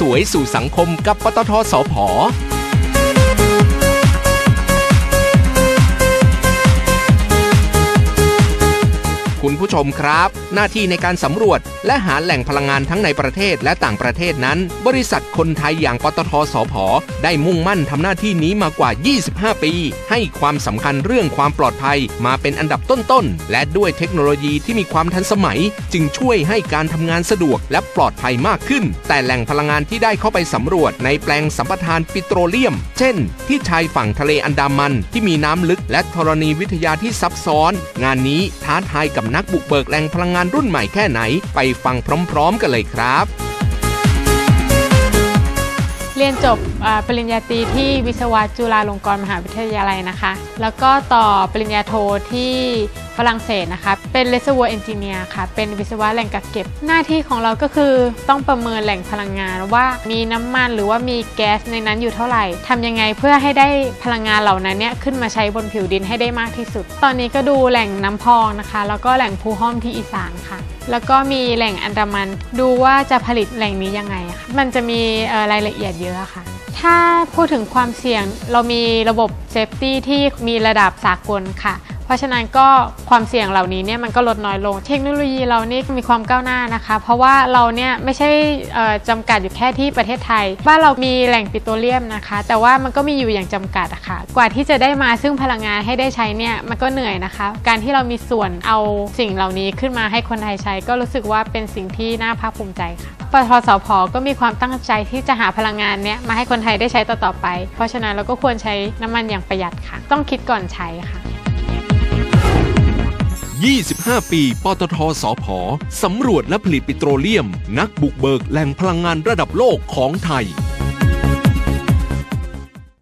สวยสู่สังคมกับปตทสพ คุณผู้ชมครับ หน้าที่ในการสำรวจ และหาแหล่งพลังงานทั้งในประเทศและต่างประเทศนั้น บริษัทคนไทยอย่างปตทสพได้มุ่งมั่นทำหน้าที่นี้มากว่า 25 ปี ให้ความสำคัญเรื่องความปลอดภัยมาเป็นอันดับต้นๆ และด้วยเทคโนโลยีที่มีความทันสมัย จึงช่วยให้การทำงานสะดวกและปลอดภัยมากขึ้น แต่แหล่งพลังงานที่ได้เข้าไปสำรวจในแปลงสัมปทานปิโตรเลียม เช่น ที่ชายฝั่งทะเลอันดามันที่มีน้ำลึกและธรณีวิทยาที่ซับซ้อน งานนี้ท้าทายกับนักบุกเบิกแหล่งพลังงานรุ่นใหม่แค่ไหน ไปฟังพร้อมๆ กันเลยครับ เรียนจบปริญญาตรีที่วิศวะจุฬาลงกรณ์มหาวิทยาลัยนะคะ แล้วก็ต่อปริญญาโทที่ ฝรั่งเศสนะคะ เป็น Reservoir Engineer ค่ะ เป็นวิศวะแหล่งกักเก็บ หน้าที่ของเราก็คือต้องประเมินแหล่งพลังงานว่ามีน้ำมันหรือว่ามีแก๊สในนั้นอยู่เท่าไหร่ทำยังไงเพื่อให้ได้พลังงานเหล่านั้นเนี่ยขึ้นมาใช้บนผิวดินให้ได้มากที่สุด ตอนนี้ก็ดูแหล่งน้ำพองนะคะ แล้วก็แหล่งภูห้อมที่อีสานค่ะแล้วก็มีแหล่งอันดามันดูว่าจะผลิตแหล่งนี้ยังไงค่ะมันจะมีรายละเอียดเยอะค่ะ ถ้าพูดถึงความเสี่ยงเรามีระบบเซฟตี้ที่มีระดับสากลค่ะ เพราะฉะนั้นก็ความเสี่ยงเหล่านี้เนี่ยมันก็ลดน้อยลง เทคโนโลยีเรานี่มีความก้าวหน้านะคะ เพราะว่าเราเนี่ยไม่ใช่จำกัดอยู่แค่ที่ประเทศไทย บ้านเรามีแหล่งปิโตรเลียมนะคะ แต่ว่ามันก็มีอยู่อย่างจำกัดะค่ะ กว่าที่จะได้มาซึ่งพลังงานให้ได้ใช้เนี่ยมันก็เหนื่อยนะคะ การที่เรามีส่วนเอาสิ่งเหล่านี้ขึ้นมาให้คนไทยใช้ ก็รู้สึกว่าเป็นสิ่งที่น่าภาคภูมิใจค่ะปทสพก็มีความตั้งใจที่จะหาพลังงานเนี้ยมาให้คนไทยได้ใช้ต่อๆไป เพราะฉะนั้นเราก็ควรใช้น้ำมันอย่างประหยัดค่ะ ต้องคิดก่อนใช้ค่ะ 25 ปี ปตทสพสำรวจและผลิตปิโตรเลียม นักบุกเบิกแหล่งพลังงานระดับโลกของไทย